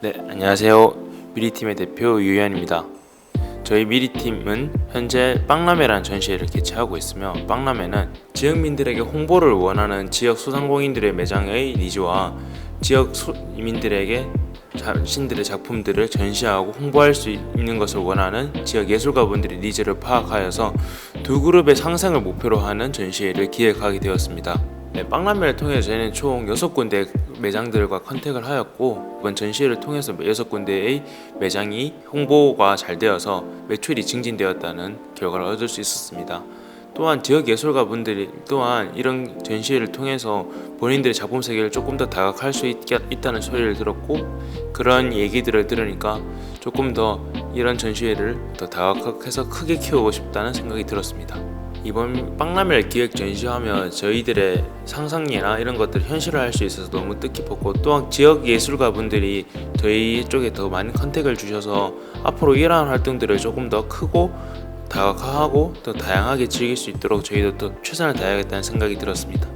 네, 안녕하세요. 미리팀의 대표 유현입니다. 저희 미리팀은 현재 빵라메라는 전시회를 개최하고 있으며 빵라메는 지역민들에게 홍보를 원하는 지역 소상공인들의 매장의 니즈와 지역 소민들에게 자신들의 작품들을 전시하고 홍보할 수 있는 것을 원하는 지역 예술가분들의 니즈를 파악하여서 두 그룹의 상생을 목표로 하는 전시회를 기획하게 되었습니다. 네, 빵라면을 통해서 저희는 총 6군데 매장들과 컨택을 하였고 이번 전시회를 통해서 6군데의 매장이 홍보가 잘 되어서 매출이 증진되었다는 결과를 얻을 수 있었습니다. 또한 지역 예술가 분들이 또한 이런 전시회를 통해서 본인들의 작품 세계를 조금 더 다각할 수 있, 있다는 소리를 들었고 그런 얘기들을 들으니까 조금 더 이런 전시회를 더 다각해서 크게 키우고 싶다는 생각이 들었습니다. 이번 빵라멜 기획 전시하면 저희들의 상상이나 이런 것들을 현실화할 수 있어서 너무 뜻깊었고 또한 지역 예술가 분들이 저희 쪽에 더 많은 컨택을 주셔서 앞으로 이러한 활동들을 조금 더 크고 다각화하고 더 다양하게 즐길 수 있도록 저희도 더 최선을 다해야겠다는 생각이 들었습니다.